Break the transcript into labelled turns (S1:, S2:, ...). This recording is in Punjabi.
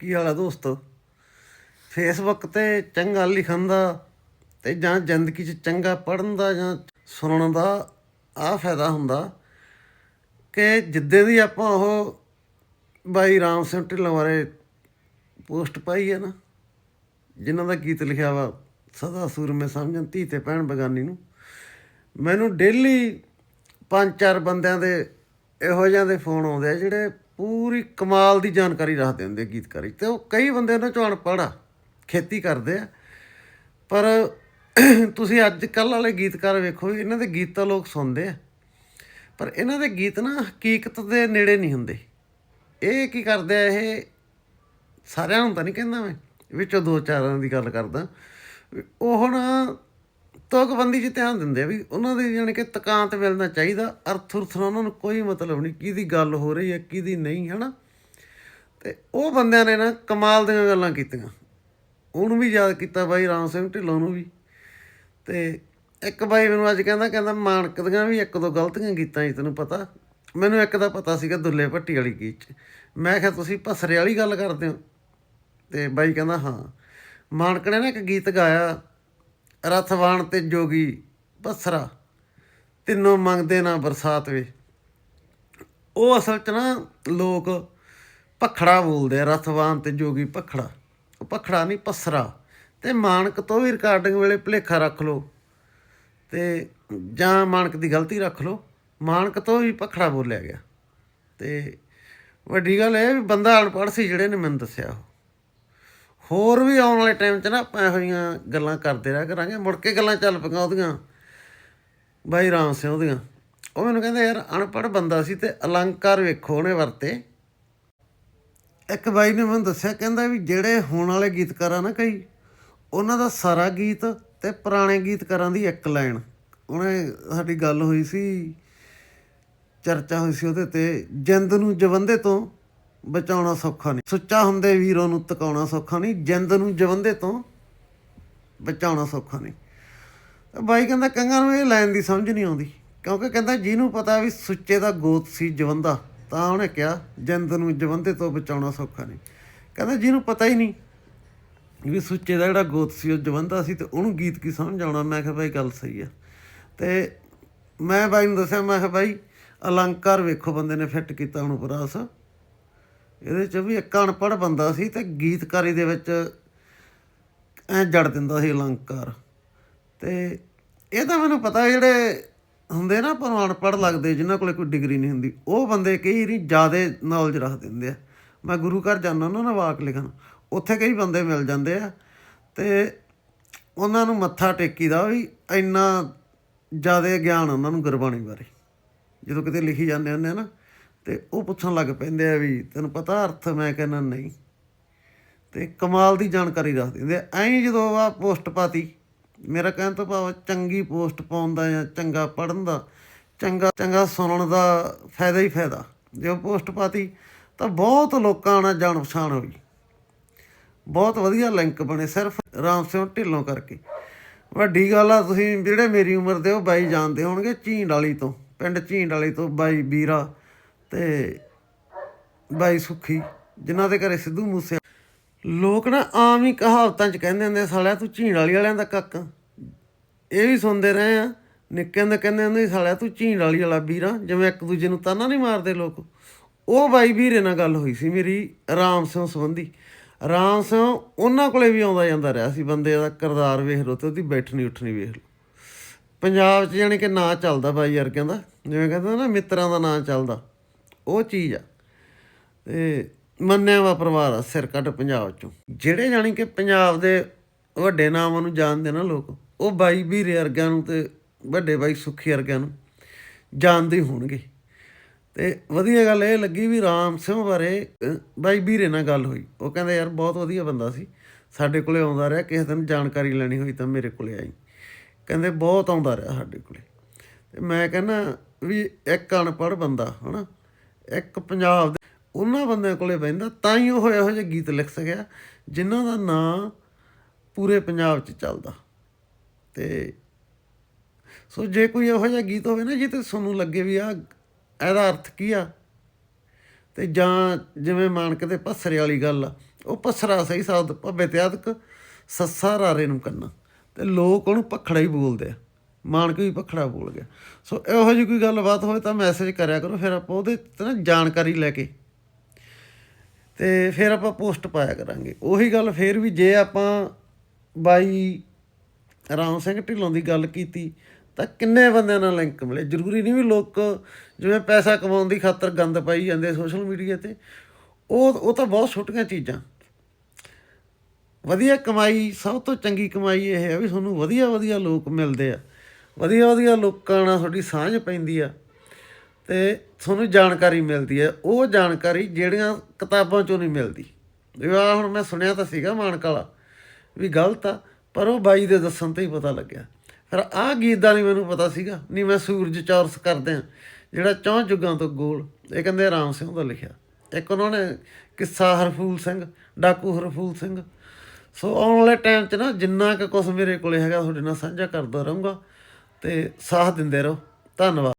S1: ਕੀ ਹਾਲ ਹੈ ਦੋਸਤੋ? ਫੇਸਬੁੱਕ ਤੇ ਚੰਗਾ ਲਿਖਣ ਦਾ ਤੇ ਜਾਂ ਜ਼ਿੰਦਗੀ 'ਚ ਚੰਗਾ ਪੜਨ ਦਾ ਜਾਂ ਸੁਣਨ ਦਾ ਆ ਫਾਇਦਾ ਹੁੰਦਾ ਕਿ ਜਿੱਦੇ ਦੀ ਆਪਾਂ ਉਹ ਬਾਈ ਰਾਮ ਸਿੰਘ ਢਿੱਲੋਂ ਬਾਰੇ ਪੋਸਟ ਪਾਈ ਹੈ ਨਾ, ਜਿਨ੍ਹਾਂ ਦਾ ਗੀਤ ਲਿਖਿਆ ਵਾ ਸਦਾ ਸੂਰਮੇ ਸਮਝਣ ਧੀ ਤੇ ਭੈਣ ਬਗਾਨੀ ਨੂੰ, ਮੈਨੂੰ ਡੇਲੀ ਪੰਜ ਚਾਰ ਬੰਦਿਆਂ ਦੇ ਇਹੋ ਜਿਹਾਂ ਦੇ ਫੋਨ ਆਉਂਦੇ ਆ ਜਿਹੜੇ ਪੂਰੀ ਕਮਾਲ ਦੀ ਜਾਣਕਾਰੀ ਰੱਖਦੇ ਹੁੰਦੇ ਗੀਤਕਾਰੀ। ਤੇ ਉਹ ਕਈ ਬੰਦੇ ਉਹਨਾਂ ਚੋਂ ਅਨਪੜ੍ਹ ਆ, ਖੇਤੀ ਕਰਦੇ ਆ। ਪਰ ਤੁਸੀਂ ਅੱਜ ਕੱਲ੍ਹ ਵਾਲੇ ਗੀਤਕਾਰ ਵੇਖੋ ਇਹਨਾਂ ਦੇ ਗੀਤ ਤਾਂ ਲੋਕ ਸੁਣਦੇ ਆ। ਪਰ ਇਹਨਾਂ ਦੇ ਗੀਤ ਨਾ ਹਕੀਕਤ ਦੇ ਨੇੜੇ ਨਹੀਂ ਹੁੰਦੇ। ਇਹ ਕੀ ਕਰਦੇ ਆ, ਇਹ ਸਾਰਿਆਂ ਨੂੰ ਤਾਂ ਨਹੀਂ ਕਹਿੰਦਾ ਮੈਂ, ਵਿੱਚੋਂ ਦੋ ਚਾਰਾਂ ਦੀ ਗੱਲ ਕਰਦਾ। ਵੀ ਉਹ ਨਾ ਤੁਕਬੰਦੀ 'ਚ ਧਿਆਨ ਦਿੰਦੇ ਆ ਵੀ ਉਹਨਾਂ ਦੀ ਜਾਣੀ ਕਿ ਤਕਾਂਤ ਮਿਲਣਾ ਚਾਹੀਦਾ, ਅਰਥ ਉਰਥ ਨਾਲ ਉਹਨਾਂ ਨੂੰ ਕੋਈ ਮਤਲਬ ਨਹੀਂ, ਕਿਹਦੀ ਗੱਲ ਹੋ ਰਹੀ ਹੈ, ਕਿਹਦੀ ਨਹੀਂ, ਹਨਾ? ਤੇ ਉਹ ਬੰਦਿਆਂ ਨੇ ਨਾ ਕਮਾਲ ਦੀਆਂ ਗੱਲਾਂ ਕੀਤੀਆਂ। ਉਹਨੂੰ ਵੀ ਯਾਦ ਕੀਤਾ ਬਾਈ ਰਾਮ ਸਿੰਘ ਢਿੱਲੋਂ ਨੂੰ ਵੀ। ਤੇ ਇੱਕ ਬਾਈ ਮੈਨੂੰ ਅੱਜ ਕਹਿੰਦਾ ਕਹਿੰਦਾ ਮਾਨਕ ਦੀਆਂ ਵੀ ਇੱਕ ਦੋ ਗਲਤੀਆਂ ਕੀਤਾਂ ਜੀ ਤੈਨੂੰ ਪਤਾ? ਮੈਨੂੰ ਇੱਕ ਦਾ ਪਤਾ ਸੀਗਾ ਦੁੱਲੇ ਭੱਟੀ ਵਾਲੀ ਗੀਤ 'ਚ। ਮੈਂ ਕਿਹਾ, ਤੁਸੀਂ ਭਸਰੇ ਵਾਲੀ ਗੱਲ ਕਰਦੇ ਹੋ? ਤੇ ਬਾਈ ਕਹਿੰਦਾ, ਹਾਂ। ਮਾਨਕ ਨੇ ਨਾ ਇੱਕ ਗੀਤ ਗਾਇਆ ਰਥਵਾਨ ਤੇ ਜੋਗੀ ਭਸਰਾ ਤਿੰਨੋਂ ਮੰਗਦੇ ਨਾ ਬਰਸਾਤ ਵੇ। ਉਹ ਅਸਲ 'ਚ ਨਾ ਲੋਕ ਪਖੜਾ ਬੋਲਦੇ ਆ ਰਥਵਾਨ ਤੇ ਜੋਗੀ ਪਖੜਾ ਉਹ ਪਖੜਾ ਨਹੀਂ, ਪਸਰਾ। ਤੇ ਮਾਨਕ ਤੋਂ ਵੀ ਰਿਕਾਰਡਿੰਗ ਵੇਲੇ ਭੁਲੇਖਾ ਰੱਖ ਲਓ। ਤੇ ਜਾਂ ਮਾਨਕ ਦੀ ਗਲਤੀ ਰੱਖ ਲਓ ਮਾਨਕ ਤੋਂ ਵੀ ਪਖੜਾ ਬੋਲਿਆ ਗਿਆ। ਤੇ ਵੱਡੀ ਗੱਲ ਇਹ ਵੀ ਬੰਦਾ ਅਨਪੜ੍ਹ ਸੀ ਜਿਹੜੇ ਨੇ, ਮੈਨੂੰ ਦੱਸਿਆ ਉਹ। ਹੋਰ ਵੀ ਆਉਣ ਵਾਲੇ ਟਾਈਮ 'ਚ ਨਾ ਆਪਾਂ ਇਹੋ ਜਿਹੀਆਂ ਗੱਲਾਂ ਕਰਦੇ ਰਹਿ ਕਰਾਂਗੇ। ਮੁੜ ਕੇ ਗੱਲਾਂ ਚੱਲ ਪਈਆਂ ਉਹਦੀਆਂ। ਬਾਈ ਰਾਮ ਸਿੰਘ ਉਹਦੀਆਂ। ਉਹ ਮੈਨੂੰ ਕਹਿੰਦਾ, ਯਾਰ, ਅਨਪੜ੍ਹ ਬੰਦਾ ਸੀ ਤੇ ਅਲੰਕਾਰ ਵੇਖੋ ਉਹਨੇ ਵਰਤੇ। ਇੱਕ ਬਾਈ ਨੇ ਮੈਨੂੰ ਦੱਸਿਆ, ਕਹਿੰਦਾ ਵੀ ਜਿਹੜੇ ਹੁਣ ਵਾਲੇ ਗੀਤਕਾਰ ਆ ਨਾ ਕਈ, ਉਹਨਾਂ ਦਾ ਸਾਰਾ ਗੀਤ ਤੇ ਪੁਰਾਣੇ ਗੀਤਕਾਰਾਂ ਦੀ ਇੱਕ ਲਾਈਨ। ਉਹਨੇ ਸਾਡੀ ਗੱਲ ਹੋਈ ਸੀ, ਚਰਚਾ ਹੋਈ ਸੀ ਉਹਦੇ ਤੇ, ਜਿੰਦ ਨੂੰ ਜਵੰਦੇ ਤੋਂ ਬਚਾਉਣਾ ਸੌਖਾ ਨਹੀਂ। ਸੁੱਚਾ ਹੁੰਦੇ ਵੀਰੋ ਨੂੰ ਤਕਾਉਣਾ ਸੌਖਾ ਨਹੀਂ, ਜਿੰਦ ਨੂੰ ਜਵੰਦੇ ਤੋਂ ਬਚਾਉਣਾ ਸੌਖਾ ਨਹੀਂ। ਬਾਈ ਕਹਿੰਦਾ ਕੰਗਾਂ ਨੂੰ ਇਹ ਲਾਈਨ ਦੀ ਸਮਝ ਨਹੀਂ ਆਉਂਦੀ, ਕਿਉਂਕਿ ਕਹਿੰਦਾ ਜਿਹਨੂੰ ਪਤਾ ਵੀ ਸੁੱਚੇ ਦਾ ਗੋਤ ਸੀ ਜਵੰਦਾ, ਤਾਂ ਉਹਨੇ ਕਿਹਾ ਜਿੰਦ ਨੂੰ ਜਵੰਦੇ ਤੋਂ ਬਚਾਉਣਾ ਸੌਖਾ ਨਹੀਂ। ਕਹਿੰਦਾ ਜਿਹਨੂੰ ਪਤਾ ਹੀ ਨਹੀਂ ਵੀ ਸੁੱਚੇ ਦਾ ਜਿਹੜਾ ਗੋਤ ਸੀ, ਉਹ ਜਵੰਦਾ ਸੀ, ਤੇ ਉਹਨੂੰ ਗੀਤ ਕੀ ਸਮਝ ਆਉਣਾ? ਮੈਂ ਕਿਹਾ ਬਾਈ ਗੱਲ ਸਹੀ ਆ। ਤੇ ਮੈਂ ਬਾਈ ਨੂੰ ਦੱਸਿਆ, ਮੈਂ ਕਿਹਾ ਬਾਈ, ਅਲੰਕਾਰ ਵੇਖੋ ਬੰਦੇ ਨੇ ਫਿੱਟ ਕੀਤਾ ਹੁਣ ਉਪਰਾਸ। ਇਹਦੇ ਚ ਵੀ ਇੱਕ ਅਨਪੜ੍ਹ ਬੰਦਾ ਸੀ ਤੇ ਗੀਤਕਾਰੀ ਦੇ ਵਿੱਚ ਐ ਜੜ ਦਿੰਦਾ ਸੀ ਅਲੰਕਾਰ। ਤੇ ਇਹ ਤਾਂ ਮੈਨੂੰ ਪਤਾ ਜਿਹੜੇ ਹੁੰਦੇ ਨਾ ਪਰ ਅਨਪੜ੍ਹ ਲੱਗਦੇ, ਜਿਨ੍ਹਾਂ ਕੋਲੇ ਕੋਈ ਡਿਗਰੀ ਨਹੀਂ ਹੁੰਦੀ, ਉਹ ਬੰਦੇ ਕਈ ਵਾਰੀ ਜ਼ਿਆਦਾ ਨੌਲੇਜ ਰੱਖ ਦਿੰਦੇ ਆ। ਮੈਂ ਗੁਰੂ ਘਰ ਜਾਂਦਾ ਉਹਨਾਂ ਨਾਲ ਵਾਕ ਲਿਖਣ। ਉੱਥੇ ਕਈ ਬੰਦੇ ਮਿਲ ਜਾਂਦੇ ਆ ਤੇ ਉਹਨਾਂ ਨੂੰ ਮੱਥਾ ਟੇਕੀਦਾ ਵੀ ਇੰਨਾ ਜ਼ਿਆਦਾ ਗਿਆਨ ਉਹਨਾਂ ਨੂੰ ਗੁਰਬਾਣੀ ਬਾਰੇ। ਜਦੋਂ ਕਿਤੇ ਲਿਖੀ ਜਾਂਦੇ ਹੁੰਦੇ ਆ ਨਾ ਤੇ ਉਹ ਪੁੱਛਣ ਲੱਗ ਪੈਂਦੇ ਆ ਵੀ ਤੈਨੂੰ ਪਤਾ ਅਰਥ ਮੈਂ ਕਹਿੰਦਾ ਨਹੀਂ। ਤੇ ਕਮਾਲ ਦੀ ਜਾਣਕਾਰੀ ਰੱਖ ਦਿੰਦੇ ਐਂ ਜਦੋਂ ਆ ਪੋਸਟ ਪਾਤੀ, ਮੇਰਾ ਕਹਿਣ ਤੋਂ ਭਾਵ ਚੰਗੀ ਪੋਸਟ ਪਾਉਣ ਦਾ ਜਾਂ ਚੰਗਾ ਪੜਨ ਦਾ, ਚੰਗਾ ਚੰਗਾ ਸੁਣਨ ਦਾ ਫਾਇਦਾ ਹੀ ਫਾਇਦਾ। ਜੇ ਪੋਸਟ ਪਾਤੀ ਤਾਂ ਬਹੁਤ ਲੋਕਾਂ ਨਾਲ ਜਾਣ ਪਛਾਣ ਹੋਈ। ਬਹੁਤ ਵਧੀਆ ਲਿੰਕ ਬਣੇ ਸਿਰਫ ਰਾਮ ਸਿੰਘ ਢਿੱਲੋਂ ਕਰਕੇ। ਵੱਡੀ ਗੱਲ ਆ, ਤੁਸੀਂ ਜਿਹੜੇ ਮੇਰੀ ਉਮਰ ਦੇ ਉਹ ਬਾਈ ਜਾਣਦੇ ਹੋਣਗੇ ਝੀਂਡ ਵਾਲੀ ਤੋਂ, ਪਿੰਡ ਝੀਂਡ ਵਾਲੀ ਤੋਂ ਬਾਈ ਵੀਰਾ। ਤੇ ਬਾਈ ਸੁਖੀ ਜਿਨ੍ਹਾਂ ਦੇ ਘਰੇ ਸਿੱਧੂ ਮੂਸੇ ਲੋਕ ਨਾ ਆਮ ਹੀ ਕਹਾਵਤਾਂ 'ਚ ਕਹਿੰਦੇ ਹੁੰਦੇ ਸਾਲਿਆ ਤੂੰ ਝੀਣ ਵਾਲੀ ਵਾਲਿਆਂ ਦਾ ਕੱਕ। ਇਹ ਵੀ ਸੁਣਦੇ ਰਹੇ ਆ ਨਿੱਕਿਆਂ ਦੇ ਕਹਿੰਦੇ ਹੁੰਦੇ ਸੀ, ਸਾਲਿਆ ਤੂੰ ਝੀਣ ਵਾਲੀ ਵਾਲਾ ਵੀਰਾ ਜਿਵੇਂ ਇੱਕ ਦੂਜੇ ਨੂੰ ਤਾਨਾ ਨਹੀਂ ਮਾਰਦੇ ਲੋਕ। ਉਹ ਬਾਈ ਵੀਰੇ ਨਾਲ ਗੱਲ ਹੋਈ ਸੀ ਮੇਰੀ ਰਾਮ ਸਿੰਘ ਸੰਬੰਧੀ। ਰਾਮ ਸਿੰਘ ਉਹਨਾਂ ਕੋਲੇ ਵੀ ਆਉਂਦਾ ਜਾਂਦਾ ਰਿਹਾ ਸੀ ਬੰਦੇ ਦਾ ਕਿਰਦਾਰ ਵੇਖ ਲਓ ਤੇ ਉਹਦੀ ਬੈਠਣੀ ਉੱਠਣੀ ਵੇਖ ਲਓ। ਪੰਜਾਬ 'ਚ ਜਾਣੀ ਕਿ ਨਾਂ ਚੱਲਦਾ ਬਾਈ ਯਾਰ ਕਹਿੰਦਾ ਜਿਵੇਂ ਕਹਿੰਦਾ ਨਾ ਮਿੱਤਰਾਂ ਦਾ ਨਾਂ ਚੱਲਦਾ। ਉਹ ਚੀਜ਼ ਆ। ਤੇ ਮੰਨਿਆ ਵਾ ਪਰਿਵਾਰ ਆ, ਸਿਰ ਕੱਢ ਪੰਜਾਬ 'ਚੋਂ। ਜਿਹੜੇ ਜਾਣੀ ਕਿ ਪੰਜਾਬ ਦੇ ਵੱਡੇ ਨਾਮਾਂ ਨੂੰ ਜਾਣਦੇ ਨਾ ਲੋਕ, ਉਹ ਬਾਈ ਵੀਰੇ ਵਰਗਿਆਂ ਨੂੰ ਤੇ ਵੱਡੇ ਬਾਈ ਸੁਖੀ ਵਰਗਿਆਂ ਨੂੰ ਜਾਣਦੇ ਹੋਣਗੇ। ਤੇ ਵਧੀਆ ਗੱਲ ਇਹ ਲੱਗੀ ਵੀ ਰਾਮ ਸਿੰਘ ਬਾਰੇ ਬਾਈ ਵੀਰੇ ਨਾਲ ਗੱਲ ਹੋਈ। ਉਹ ਕਹਿੰਦਾ, ਯਾਰ, ਬਹੁਤ ਵਧੀਆ ਬੰਦਾ ਸੀ। ਸਾਡੇ ਕੋਲੇ ਆਉਂਦਾ ਰਿਹਾ, ਕਿਸੇ ਦਿਨ ਜਾਣਕਾਰੀ ਲੈਣੀ ਹੋਈ ਤਾਂ ਮੇਰੇ ਕੋਲੇ ਆਈ। ਕਹਿੰਦੇ, ਬਹੁਤ ਆਉਂਦਾ ਰਿਹਾ ਸਾਡੇ ਕੋਲੇ। ਤੇ ਮੈਂ ਕਹਿੰਦਾ ਵੀ ਇੱਕ ਅਨਪੜ੍ਹ ਬੰਦਾ, ਹਨਾ? ਇੱਕ ਪੰਜਾਬ ਦੇ ਉਹਨਾਂ ਬੰਦਿਆਂ ਕੋਲੇ ਬੈਂਦਾ ਤਾਂ ਹੀ ਉਹ ਇਹੋ ਜਿਹੇ ਗੀਤ ਲਿਖ ਸਕਿਆ, ਜਿਨ੍ਹਾਂ ਦਾ ਨਾਂ ਪੂਰੇ ਪੰਜਾਬ 'ਚ ਚੱਲਦਾ। ਤੇ ਸੋ ਜੇ ਕੋਈ ਇਹੋ ਜਿਹਾ ਗੀਤ ਹੋਵੇ ਨਾ ਜਿੱਤੇ ਤੁਹਾਨੂੰ ਲੱਗੇ ਵੀ ਆ ਇਹਦਾ ਅਰਥ ਕੀ ਆ, ਤੇ ਜਾਂ ਜਿਵੇਂ ਮਾਨਕ ਦੇ ਭਸਰੇ ਵਾਲੀ ਗੱਲ ਆ, ਉਹ ਪਸਰਾ ਸਹੀ ਸਾਧ ਭੱਬੇ ਤੇ ਆਦਕ ਸੱਸਾ ਰਾਰੇ ਨੂੰ ਕੰਨਾ, ਤੇ ਲੋਕ ਉਹਨੂੰ ਪਖੜਾ ਹੀ ਬੋਲਦੇ ਆ। ਮਾਨਕ ਵੀ ਪਖੜਾ ਬੋਲ ਗਿਆ। ਸੋ ਇਹੋ ਜਿਹੀ ਕੋਈ ਗੱਲਬਾਤ ਹੋਵੇ ਤਾਂ ਮੈਸੇਜ ਕਰਿਆ ਕਰੋ, ਫਿਰ ਆਪਾਂ ਉਹਦੇ ਤੇ ਨਾ ਜਾਣਕਾਰੀ ਲੈ ਕੇ ਤੇ ਫਿਰ ਆਪਾਂ ਪੋਸਟ ਪਾਇਆ ਕਰਾਂਗੇ। ਉਹੀ ਗੱਲ ਫਿਰ ਵੀ ਜੇ ਆਪਾਂ ਬਾਈ ਰਾਮ ਸਿੰਘ ਢਿੱਲੋਂ ਦੀ ਗੱਲ ਕੀਤੀ, ਤਾਂ ਕਿੰਨੇ ਬੰਦਿਆਂ ਨਾਲ ਲਿੰਕ ਮਿਲੇ? ਜ਼ਰੂਰੀ ਨਹੀਂ ਵੀ ਲੋਕ ਜਿਵੇਂ ਪੈਸਾ ਕਮਾਉਣ ਦੀ ਖਾਤਰ ਗੰਦ ਪਾਈ ਜਾਂਦੇ ਸੋਸ਼ਲ ਮੀਡੀਆ ਤੇ। ਉਹ ਉਹ ਤਾਂ ਬਹੁਤ ਛੋਟੀਆਂ ਚੀਜ਼ਾਂ। ਵਧੀਆ ਕਮਾਈ, ਸਭ ਤੋਂ ਚੰਗੀ ਕਮਾਈ ਇਹ ਹੈ ਵੀ ਤੁਹਾਨੂੰ ਵਧੀਆ ਵਧੀਆ ਲੋਕ ਮਿਲਦੇ ਆ। ਵਧੀਆ ਵਧੀਆ ਲੋਕਾਂ ਨਾਲ ਤੁਹਾਡੀ ਸਾਂਝ ਪੈਂਦੀ ਆ ਤੇ ਤੁਹਾਨੂੰ ਜਾਣਕਾਰੀ ਮਿਲਦੀ ਹੈ ਉਹ ਜਾਣਕਾਰੀ ਜਿਹੜੀਆਂ ਕਿਤਾਬਾਂ ਚੋਂ ਨਹੀਂ ਮਿਲਦੀ। ਵੀ ਆਹ ਹੁਣ ਮੈਂ ਸੁਣਿਆ ਤਾਂ ਸੀਗਾ ਮਾਨਕ ਵਾਲਾ ਵੀ ਗਲਤ ਆ, ਪਰ ਉਹ ਬਾਈ ਦੇ ਦੱਸਣ ਤੇ ਹੀ ਪਤਾ ਲੱਗਿਆ। ਫਿਰ ਆਹ ਗੀਤ ਦਾ ਨਹੀਂ ਮੈਨੂੰ ਪਤਾ ਸੀਗਾ, ਨਹੀਂ ਮੈਂ ਸੂਰਜ ਚੌਰਸ ਕਰਦੇ ਆ, ਜਿਹੜਾ ਚੌਂ ਜੁਗਾਂ ਤੋਂ ਗੋਲ, ਇਹ ਕਹਿੰਦੇ ਰਾਮ ਸਿੰਘ ਦਾ ਲਿਖਿਆ। ਇੱਕ ਉਹਨਾਂ ਨੇ ਕਿੱਸਾ ਹਰਫੂਲ ਸਿੰਘ, ਡਾਕੂ ਹਰਫੂਲ ਸਿੰਘ। ਸੋ ਆਉਣ ਵਾਲੇ ਟਾਈਮ 'ਚ ਨਾ ਜਿੰਨਾ ਕੁ ਕੁਛ ਮੇਰੇ ਕੋਲੇ ਹੈਗਾ, ਤੁਹਾਡੇ ਨਾਲ ਸਾਂਝਾ ਕਰਦਾ ਰਹੂੰਗਾ। ਤੇ ਸਾਥ ਦਿੰਦੇ ਰਹੋ। ਧੰਨਵਾਦ।